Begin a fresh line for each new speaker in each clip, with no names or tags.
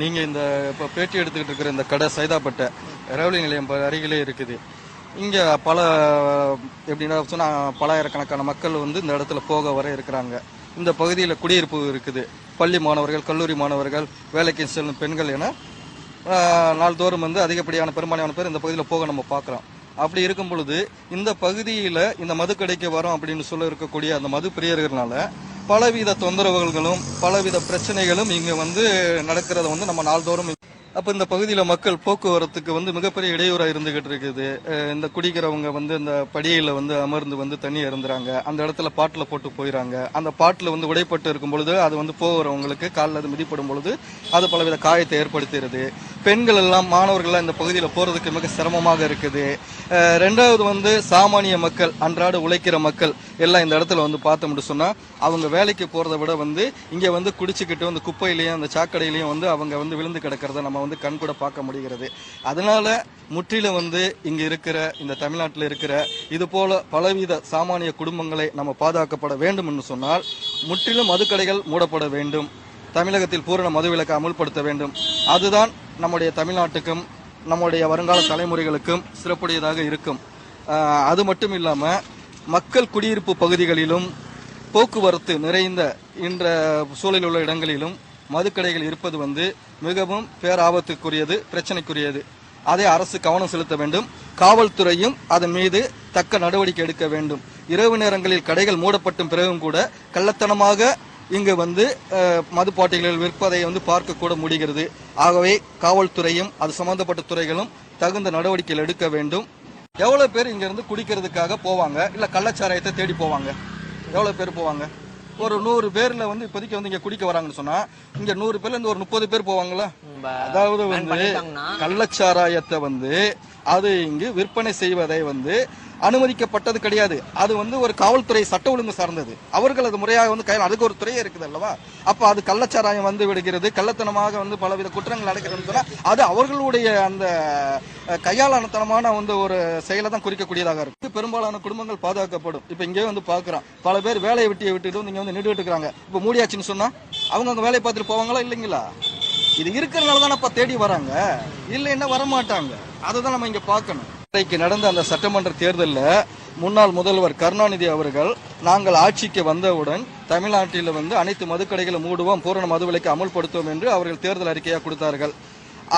நீங்க இந்த இப்ப பேட்டி எடுத்துக்கிட்டு இருக்கிற இந்த கடை சைதாப்பட்டை ரவுளி நிலையம் அருகிலே இருக்குது. இங்க பல எப்படின்னா சொன்னா பலாயிரக்கணக்கான மக்கள் வந்து இந்த இடத்துல போக வர இருக்கிறாங்க. இந்த பகுதியில் குடியிருப்பு இருக்குது. பள்ளி மாணவர்கள் கல்லூரி மாணவர்கள் வேலைக்கு செல்லும் பெண்கள் என நாள்தோறும் வந்து அதிகப்படியான பெரும்பாலான பேர் இந்த பகுதியில் போக நம்ம பார்க்குறோம். அப்படி இருக்கும் பொழுது இந்த பகுதியில் இந்த மதுக்கடைக்கு வரோம் அப்படின்னு சொல்ல இருக்கக்கூடிய அந்த மது பிரியர்களால பலவித தொந்தரவுகளும் பலவித பிரச்சனைகளும் இங்க வந்து நடக்கிறத வந்து நம்ம நாள்தோறும் அப்ப இந்த பகுதியில மக்கள் போக்குவரத்துக்கு வந்து மிகப்பெரிய இடையூறா இருந்துகிட்டு இருக்குது. இந்த குடிக்கிறவங்க வந்து இந்த படியில வந்து அமர்ந்து வந்து தண்ணி இறந்துறாங்க அந்த இடத்துல பாட்டில் போட்டு போயிறாங்க. அந்த பாட்டில் வந்து உடைப்பட்டு இருக்கும் பொழுது அது வந்து போகிறவங்களுக்கு காலில் அது மிதிப்படும் பொழுது அது பலவித காயத்தை ஏற்படுத்துகிறது. பெண்கள் எல்லாம் மாணவர்கள்லாம் இந்த பகுதியில் போகிறதுக்கு மிக சிரமமாக இருக்குது. ரெண்டாவது வந்து சாமானிய மக்கள் அன்றாட உழைக்கிற மக்கள் எல்லாம் இந்த இடத்துல வந்து பார்த்தோம்னு சொன்னால் அவங்க வேலைக்கு போகிறத விட வந்து இங்கே வந்து குடிச்சுக்கிட்டு அந்த குப்பையிலையும் அந்த சாக்கடையிலையும் வந்து அவங்க வந்து விழுந்து கிடக்கிறத நம்ம வந்து கண் கூட பார்க்க முடிகிறது. அதனால் முற்றிலும் வந்து இங்கே இருக்கிற இந்த தமிழ்நாட்டில் இருக்கிற இது போல பலவித சாமானிய குடும்பங்களை நம்ம பாதுகாக்கப்பட வேண்டும் என்று சொன்னால் முற்றிலும் மதுக்கடைகள் மூடப்பட வேண்டும். தமிழகத்தில் பூரண மதுவிலக்கை அமுல்படுத்த வேண்டும். அதுதான் நம்முடைய தமிழ்நாட்டுக்கும் நம்முடைய வருங்கால தலைமுறைகளுக்கும் சிறப்புடையதாக இருக்கும். அது மட்டும் இல்லாமல் மக்கள் குடியிருப்பு பகுதிகளிலும் போக்குவரத்து நிறைந்த இன்ற சூழலில் உள்ள இடங்களிலும் மதுக்கடைகள் இருப்பது வந்து மிகவும் பேராபத்துக்குரியது பிரச்சனைக்குரியது. அதை அரசு கவனம் செலுத்த வேண்டும். காவல்துறையும் அதன் மீது தக்க நடவடிக்கை எடுக்க வேண்டும். இரவு நேரங்களில் கடைகள் மூடப்பட்டும் பிறகும் கூட கள்ளத்தனமாக இங்கு வந்து அஹ், மதுப்பாட்டிகளில் விற்பதை வந்து பார்க்க கூட முடிகிறது. ஆகவே காவல்துறையும் அது சம்பந்தப்பட்ட துறைகளும் தகுந்த நடவடிக்கைகள் எடுக்க வேண்டும். எவ்வளவு பேர் இங்க இருந்து குடிக்கிறதுக்காக போவாங்க? இல்ல கள்ளச்சாராயத்தை தேடி போவாங்க? எவ்வளவு பேர் போவாங்க? ஒரு நூறு பேர்ல வந்து இப்போதைக்கு வந்து இங்க குடிக்க வராங்கன்னு சொன்னா இங்க நூறு பேர்ல இருந்து ஒரு முப்பது பேர் போவாங்களா அதாவது வந்து கள்ளச்சாராயத்தை வந்து அது இங்கு விற்பனை செய்வதை வந்து அனுமதிக்கப்பட்டது கிடையாது. அது வந்து ஒரு காவல்துறை சட்ட ஒழுங்கு சார்ந்தது. அவர்கள் அது முறையாக வந்து கையில் அதுக்கு ஒரு துறையே இருக்குது அல்லவா? அப்போ அது கள்ளச்சாராயம் வந்து விடுகிறது கள்ளத்தனமாக வந்து பலவித குற்றங்கள் நடக்கிறதுன்னு சொன்னா அது அவர்களுடைய அந்த அஹ், கையாளானத்தனமான வந்து ஒரு செயலை தான் குறிக்கக்கூடியதாக இருக்கு பெரும்பாலான குடும்பங்கள் பாதுகாக்கப்படும். இப்போ இங்கே வந்து பார்க்குறோம். பல பேர் வேலையை விட்டு விட்டுட்டு வந்து இங்கே வந்து நின்றுட்டு இருக்கிறாங்க இப்போ மூடியாச்சுன்னு சொன்னால் அவங்க அவங்க வேலையை பார்த்துட்டு போவாங்களா இல்லைங்களா? இது இருக்கிறனால தானப்பா தேடி வராங்க. இல்லைன்னா வரமாட்டாங்க. அதை தான் நம்ம இங்கே பார்க்கணும். இன்றைக்கு நடந்த அந்த சட்டமன்ற தேர்தலில் முன்னாள் முதல்வர் கருணாநிதி அவர்கள் நாங்கள் ஆட்சிக்கு வந்தவுடன் தமிழ்நாட்டில் வந்து அனைத்து மதுக்கடைகளை மூடுவோம் பூரண மதுவிலைக்கு அமுல்படுத்துவோம் என்று அவர்கள் தேர்தல் அறிக்கையாக கொடுத்தார்கள்.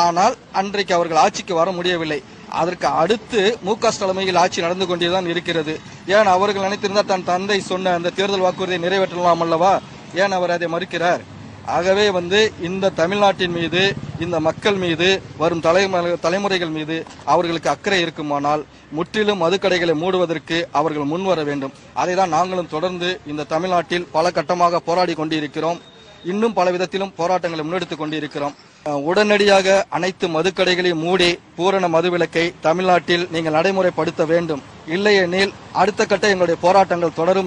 ஆனால் அன்றைக்கு அவர்கள் ஆட்சிக்கு வர முடியவில்லை. அதற்கு அடுத்து மு க தலைமையில் ஆட்சி நடந்து கொண்டேதான் இருக்கிறது. ஏன் அவர்கள் நினைத்திருந்தால் தன் தந்தை சொன்ன அந்த தேர்தல் வாக்குறுதியை நிறைவேற்றலாம் அல்லவா? ஏன் அவர் அதை மறுக்கிறார்? ஆகவே வந்து இந்த தமிழ்நாட்டின் மீது இந்த மக்கள் மீது வரும் தலைமுறை தலைமுறைகள் மீது அவர்களுக்கு அக்கறை இருக்குமானால் முற்றிலும் மதுக்கடைகளை மூடுவதற்கு அவர்கள் முன்வர வேண்டும். அதை தான் நாங்களும் தொடர்ந்து இந்த தமிழ்நாட்டில் பல கட்டமாக போராடி கொண்டிருக்கிறோம். இன்னும் பல விதத்திலும் போராட்டங்களை முன்னெடுத்துக் கொண்டிருக்கிறோம். உடனடியாக அனைத்து மதுக்கடைகளையும் மூடி பூரண மதுவிலக்கை தமிழ்நாட்டில் நீங்கள் நடைமுறைப்படுத்த வேண்டும். இல்லையெனில் அடுத்த கட்ட எங்களுடைய போராட்டங்கள் தொடரும்.